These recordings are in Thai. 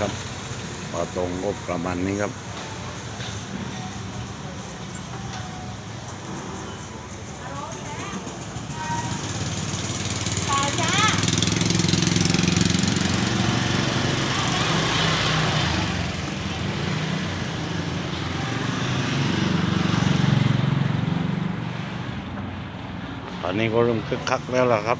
ครับพอตรงงบประมาณนี้ครับ ตอนนี้ก็เริ่มคึกคักแล้วล่ะครับ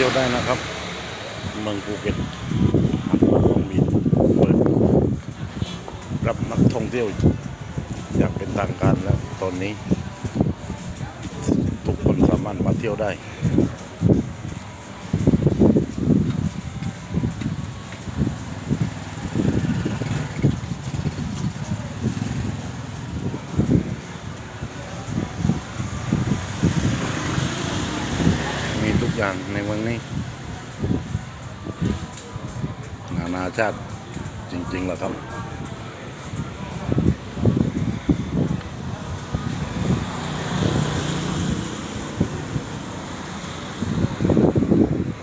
ที่ยวได้นะครับ เมืองภูเก็ตอำเภองมีเปิดรับนักท่องเที่ยวอย่างเป็นทางการแล้วตอนนี้ ทุกคนสามารถมาเที่ยวได้ กอย่างในเมืองนี้ นานาชาติจริงๆแหละครับ